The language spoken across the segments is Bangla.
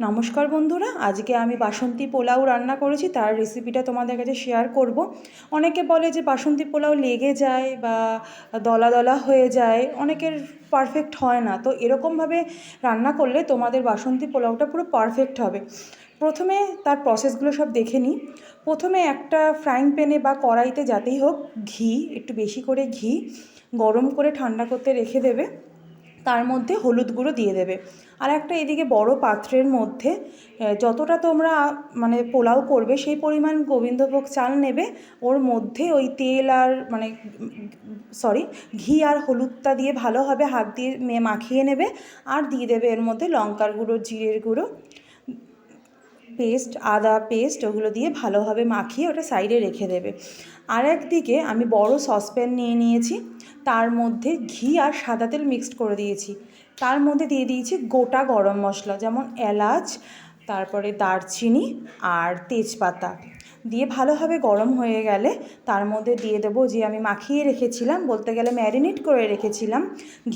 নমস্কার বন্ধুরা, আজকে আমি বাসন্তী পোলাও রান্না করেছি, তার রেসিপিটা তোমাদের কাছে শেয়ার করব। অনেকে বলে যে বাসন্তী পোলাও লেগে যায় বা দলা দলা হয়ে যায়, অনেকের পারফেক্ট হয় না। তো এরকমভাবে রান্না করলে তোমাদের বাসন্তী পোলাওটা পুরো পারফেক্ট হবে। প্রথমে তার প্রসেসগুলো সব দেখে নিই। প্রথমে একটা ফ্রাইং প্যানে বা কড়াইতে যাতেই হোক ঘি, একটু বেশি করে ঘি, গরম করে ঠান্ডা করতে রেখে দেবে। তার মধ্যে হলুদ গুঁড়ো দিয়ে দেবে। আর একটা এদিকে বড় পাত্রের মধ্যে যতটা তোমরা মানে পোলাও করবে, সেই পরিমাণ গোবিন্দভোগ চাল নেবে। ওর মধ্যে ওই তেল আর মানে সরি, ঘি আর হলুদটা দিয়ে ভালোভাবে হাত দিয়ে মাখিয়ে নেবে। আর দিয়ে দেবে এর মধ্যে লঙ্কার গুঁড়ো, জিরের গুঁড়ো, পেস্ট, আদা পেস্ট, ওগুলো দিয়ে ভালোভাবে মাখিয়ে ওটা সাইডে রেখে দেবে। আর একদিকে আমি বড় সসপ্যান নিয়ে নিয়েছি। তার মধ্যে ঘি আর সাদা তেল মিক্সড করে দিয়েছি। তার মধ্যে দিয়ে দিয়েছি গোটা গরম মশলা, যেমন এলাচ, তারপরে দারচিনি আর তেজপাতা। দিয়ে ভালোভাবে গরম হয়ে গেলে তার মধ্যে দিয়ে দেবো যে আমি মাখিয়ে রেখেছিলাম, বলতে গেলে ম্যারিনেট করে রেখেছিলাম,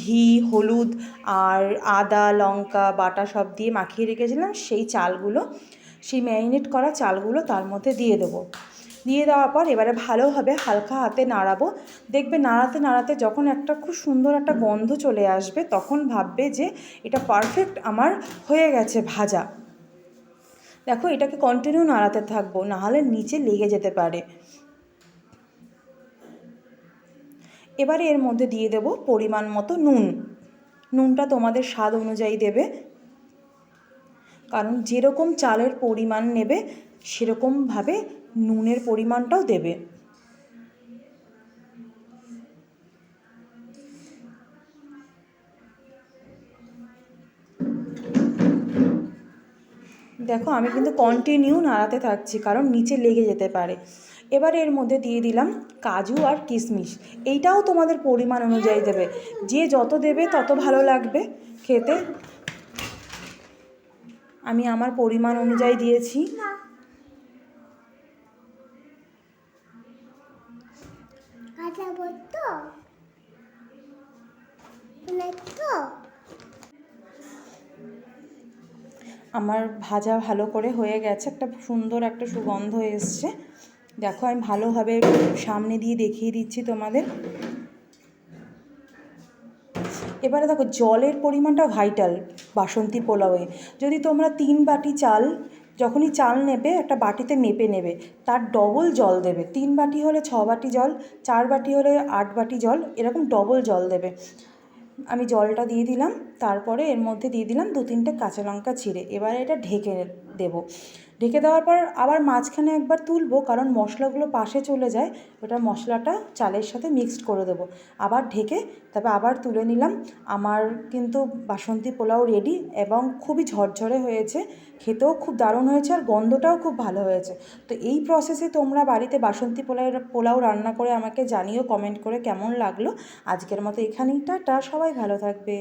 ঘি, হলুদ আর আদা, লঙ্কা, বাটা সব দিয়ে মাখিয়ে রেখেছিলাম, সেই চালগুলো, সেই ম্যারিনেট করা চালগুলো তার মধ্যে দিয়ে দেবো। দিয়ে দেওয়ার পর এবারে ভালোভাবে হালকা হাতে নাড়াবো। দেখবে নাড়াতে নাড়াতে যখন একটা খুব সুন্দর একটা গন্ধ চলে আসবে, তখন ভাববে যে এটা পারফেক্ট আমার হয়ে গেছে ভাজা। দেখো এটাকে কন্টিনিউ নাড়াতে থাকব, নাহলে নিচে লেগে যেতে পারে। এবারে এর মধ্যে দিয়ে দেব পরিমাণ মতো নুন। নুনটা তোমাদের স্বাদ অনুযায়ী দেবে। কারণ যেরকম চালের পরিমাণ নেবে, সেরকমভাবে নুনের পরিমাণটাও দেবে। দেখো, আমি কিন্তু কন্টিনিউ নাড়াতে থাকছি, কারণ নিচে লেগে যেতে পারে। এবার এর মধ্যে দিয়ে দিলাম কাজু আর কিশমিশ। এইটাও তোমাদের পরিমাণ অনুযায়ী দেবে। যে যত দেবে, তত ভালো লাগবে খেতে। আমি আমার পরিমাণ অনুযায়ী দিয়েছি। আমার ভাজা ভালো করে হয়ে গেছে, একটা সুন্দর একটা সুগন্ধ এসছে। দেখো, আমি ভালোভাবে সামনে দিয়ে দেখিয়ে দিচ্ছি তোমাদের। এবারে দেখো, জলের পরিমাণটা ভাইটাল, বাসন্তী পোলাওয়ে। যদি তোমরা তিন বাটি চাল যখনই চাল নেবে, একটা বাটিতে মেপে নেবে। তার ডবল জল দেবে। তিন বাটি হলে ছ বাটি জল, চার বাটি হলে আট বাটি জল, এরকম ডবল জল দেবে। আমি জলটা দিয়ে দিলাম, তারপরে এর মধ্যে দিয়ে দিলাম দু তিনটে কাঁচা লঙ্কা ছিঁড়ে। এবারে এটা ঢেকে দেবো। ঢেকে দেওয়ার পর আবার মাঝখানে একবার তুলবো, কারণ মশলাগুলো পাশে চলে যায়, ওটা মশলাটা চালের সাথে মিক্সড করে দেবো। আবার ঢেকে তবে আবার তুলে নিলাম। আমার কিন্তু বাসন্তী পোলাও রেডি এবং খুবই ঝরঝরে হয়েছে, খেতেও খুব দারুণ হয়েছে আর গন্ধটাও খুব ভালো হয়েছে। তো এই প্রসেসে তোমরা বাড়িতে বাসন্তী পোলাও পোলাও রান্না করে আমাকে জানিও কমেন্ট করে কেমন লাগল। আজকের মতো এখানেই, টাটা, সবাই ভালো থাকবে।